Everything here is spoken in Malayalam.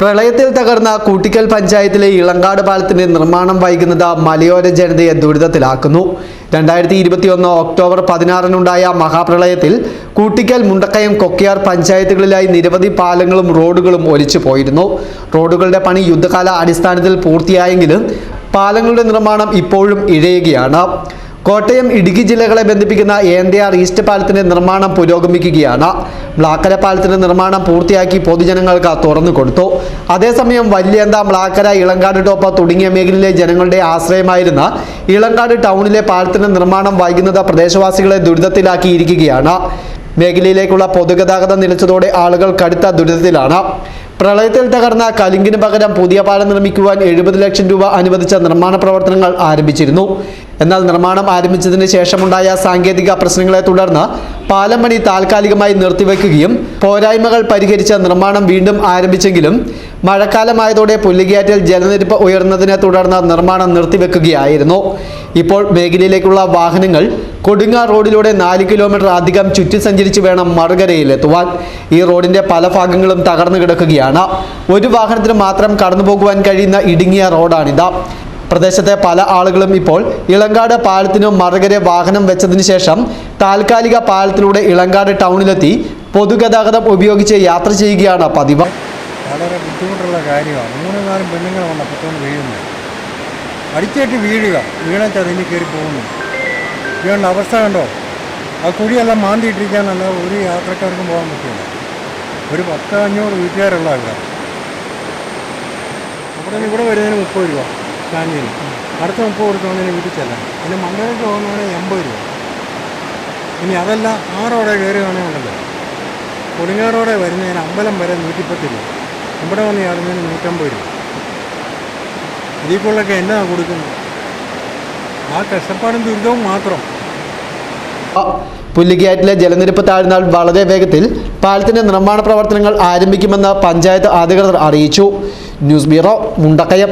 പ്രളയത്തിൽ തകർന്ന കൂട്ടിക്കൽ പഞ്ചായത്തിലെ ഇളങ്കാട് പാലത്തിന്റെ നിർമ്മാണം വൈകുന്നത് മലയോര ജനതയെ ദുരിതത്തിലാക്കുന്നു. രണ്ടായിരത്തി ഇരുപത്തിയൊന്ന് ഒക്ടോബർ പതിനാറിനുണ്ടായ മഹാപ്രളയത്തിൽ കൂട്ടിക്കൽ മുണ്ടക്കയം കൊക്കിയാർ പഞ്ചായത്തുകളിലായി നിരവധി പാലങ്ങളും റോഡുകളും ഒലിച്ചു പോയിരുന്നു. റോഡുകളുടെ പണി യുദ്ധകാല അടിസ്ഥാനത്തിൽ പൂർത്തിയായെങ്കിലും പാലങ്ങളുടെ നിർമ്മാണം ഇപ്പോഴും ഇഴയുകയാണ്. കോട്ടയം ഇടുക്കി ജില്ലകളെ ബന്ധിപ്പിക്കുന്ന ഏന്തയാർ ഈസ്റ്റ് പാലത്തിന്റെ നിർമ്മാണം പുരോഗമിക്കുകയാണ്. മ്ലാക്കര പാലത്തിന്റെ നിർമ്മാണം പൂർത്തിയാക്കി പൊതുജനങ്ങൾക്ക് തുറന്നു കൊടുത്തു. അതേസമയം വല്യന്ത മ്ലാക്കര ഇളങ്കാട് ടോപ്പ് തുടങ്ങിയ മേഖലയിലെ ജനങ്ങളുടെ ആശ്രയമായിരുന്ന ഇളങ്കാട് ടൗണിലെ പാലത്തിന്റെ നിർമ്മാണം വൈകുന്നത് പ്രദേശവാസികളെ ദുരിതത്തിലാക്കിയിരിക്കുകയാണ്. മേഖലയിലേക്കുള്ള പൊതുഗതാഗതം നിലച്ചതോടെ ആളുകൾ കടുത്ത ദുരിതത്തിലാണ്. പ്രളയത്തിൽ തകർന്ന കലിങ്കിന് പകരം പുതിയ പാലം നിർമ്മിക്കുവാൻ എഴുപത് ലക്ഷം രൂപ അനുവദിച്ച നിർമ്മാണ പ്രവർത്തനങ്ങൾ ആരംഭിച്ചിരുന്നു. എന്നാൽ നിർമ്മാണം ആരംഭിച്ചതിന് ശേഷമുണ്ടായ സാങ്കേതിക പ്രശ്നങ്ങളെ തുടർന്ന് പാലം പണി താൽക്കാലികമായി നിർത്തിവെക്കുകയും പോരായ്മകൾ പരിഹരിച്ച നിർമ്മാണം വീണ്ടും ആരംഭിച്ചെങ്കിലും മഴക്കാലമായതോടെ പുല്ലുകയാറ്റിൽ ജലനിരപ്പ് ഉയർന്നതിനെ തുടർന്ന് നിർമ്മാണം നിർത്തിവെക്കുകയായിരുന്നു. ഇപ്പോൾ മേഖലയിലേക്കുള്ള വാഹനങ്ങൾ കൊടുങ്ങ റോഡിലൂടെ നാല് കിലോമീറ്റർ അധികം ചുറ്റി സഞ്ചരിച്ച് വേണം മറുകരയിലെത്തുവാൻ. ഈ റോഡിന്റെ പല ഭാഗങ്ങളും തകർന്നു കിടക്കുകയാണ്. ഒരു വാഹനത്തിന് മാത്രം കടന്നു പോകുവാൻ കഴിയുന്ന ഇടുങ്ങിയ റോഡാണിത്. പ്രദേശത്തെ പല ആളുകളും ഇപ്പോൾ ഇളങ്കാട് പാലത്തിനും മറകരെ വാഹനം വെച്ചതിന് ശേഷം താൽക്കാലിക പാലത്തിലൂടെ ഇളങ്കാട് ടൗണിലെത്തി പൊതുഗതാഗതം ഉപയോഗിച്ച് യാത്ര ചെയ്യുകയാണ് പതിവ്. വളരെ ബുദ്ധിമുട്ടുള്ള കാര്യമാണ്. മൂന്ന് നാലും പെണ്ണുങ്ങൾ വന്ന വീഴുന്നത്. അടിച്ചേറ്റ് വീഴുക. വീണാച്ചാൽ അതിന് കയറി പോകുന്നു. വീണ്ട അവസ്ഥ കണ്ടോ? ആ കുഴിയെല്ലാം മാന്തിയിട്ടിരിക്കാനല്ല ഒരു യാത്രക്കാർക്കും പോകാൻ പറ്റില്ല. ഒരു പത്ത് അഞ്ഞൂറ് വീട്ടുകാരുള്ള ആൾക്കാർ. നിന്ന് ഇവിടെ വരുന്നതിന് മുപ്പത് രൂപ. സ്റ്റാൻഡിന് അടുത്ത മുപ്പത് കൊടുക്കുന്നതിന് വീട്ടിൽ ചെല്ലാം പിന്നെ മണ്ടയിലേക്ക് പോകുന്നതിന് എൺപത് രൂപ. ഇനി അതല്ല ആറോടെ കയറുകയാണെങ്കിൽ ഉണ്ടല്ലോ കൊടുങ്ങാറോടെ വരുന്നതിന് അമ്പലം വരെ നൂറ്റിപ്പത്ത് രൂപ. ഇവിടെ വന്ന് ചാടുന്നതിന് നൂറ്റമ്പത് രൂപ. ഇതിക്കുള്ളൊക്കെ എന്നാ കൊടുക്കുന്നത്? ആ കഷ്ടപ്പാടും ദുരിതവും മാത്രം. പുല്ലിക്കാറ്റിലെ ജലനിരപ്പ് താഴ്ന്നാൽ വളരെ വേഗത്തിൽ പാലത്തിന്റെ നിർമ്മാണ പ്രവർത്തനങ്ങൾ ആരംഭിക്കുമെന്ന് പഞ്ചായത്ത് അധികൃതർ അറിയിച്ചു. News bureau Mundakayam.